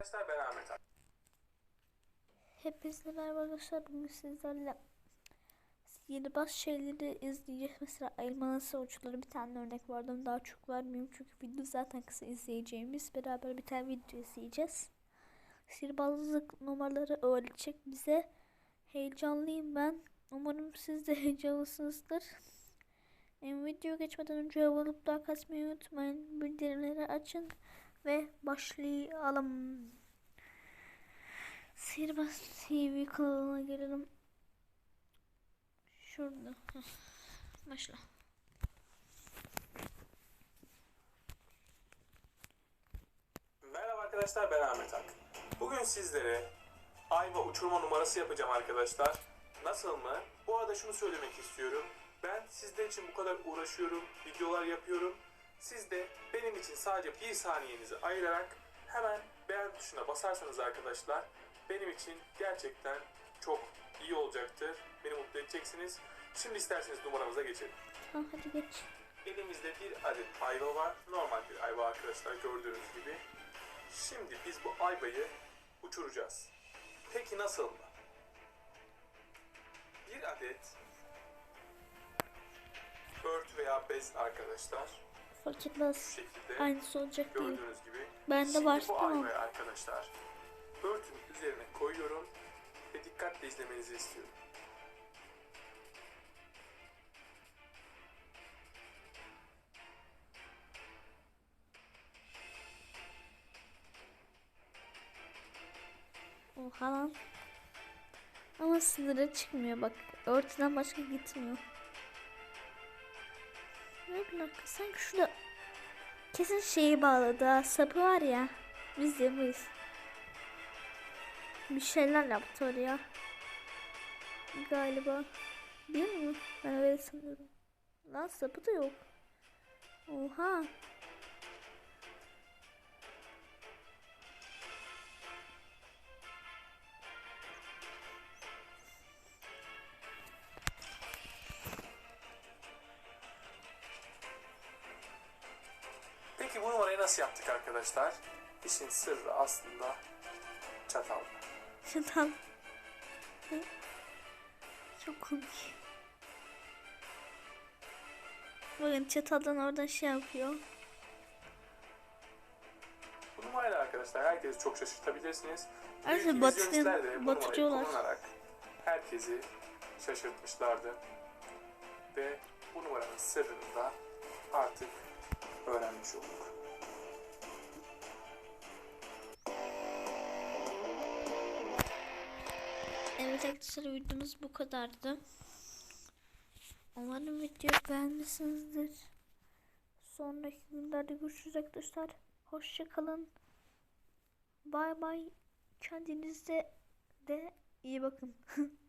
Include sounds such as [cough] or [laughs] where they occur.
Arkadaşlar ben Ahmet abi. Hepinize merhaba arkadaşlar. Bugün sizlerle sihirbaz şeyleri izleyeceğiz. Mesela elma nasıl uçları bir tane örnek vardı. Daha çok vermeyeyim çünkü video zaten kısa izleyeceğimiz. Beraber bir tane video izleyeceğiz. Sihirbazlık numaraları öğretecek bize. Heyecanlıyım ben. Umarım siz de [laughs] heyecanlısınızdır. Em, video geçmeden önce abone olup like atmayı unutmayın. Bildirimleri açın ve başlayalım. Sihirbaz TV kanalına gelelim. Şurada. Başla. Merhaba arkadaşlar ben Ahmet Ak. Bugün sizlere ayva uçurma numarası yapacağım arkadaşlar. Nasıl mı? Bu arada şunu söylemek istiyorum. Ben sizler için bu kadar uğraşıyorum, videolar yapıyorum. Siz de benim için sadece bir saniyenizi ayırarak hemen beğen tuşuna basarsanız arkadaşlar benim için gerçekten çok iyi olacaktır. Beni mutlu edeceksiniz. Şimdi isterseniz numaramıza geçelim. Tamam hadi geç. Elimizde bir adet ayva var. Normal bir ayva arkadaşlar gördüğünüz gibi. Şimdi biz bu ayvayı uçuracağız. Peki nasıl mı? Bir adet ört veya bez arkadaşlar. Fark etmez. Aynısı olacak değil. Bende var tamam. arkadaşlar örtün üzerine koyuyorum ve dikkatle izlemenizi istiyorum. Oha lan. Ama sınıra çıkmıyor bak. Örtüden başka gitmiyor. Bir dakika sanki şurada kesin şeyi bağladı ha. Sapı var ya. Biz yapamayız. Bir şeyler yaptı oraya. Galiba. Değil mi? Ben öyle sanıyorum. Lan sapı da yok. Oha. Peki bu numarayı nasıl yaptık arkadaşlar? İşin sırrı aslında çatal. Çatal. Çok komik. Bakın çataldan oradan şey yapıyor. Bu numarayla arkadaşlar herkesi çok şaşırtabilirsiniz. Ayrıca Büyük batı- izleyiciler de bu numarayı batırıyorlar. herkesi şaşırtmışlardı. Ve bu numaranın sırrını da artık öğrenmiş olduk. Evet arkadaşlar videomuz bu kadardı. Umarım videoyu beğenmişsinizdir. Sonraki günlerde görüşürüz arkadaşlar. Hoşçakalın. Bay bay. Kendinize de iyi bakın. [laughs]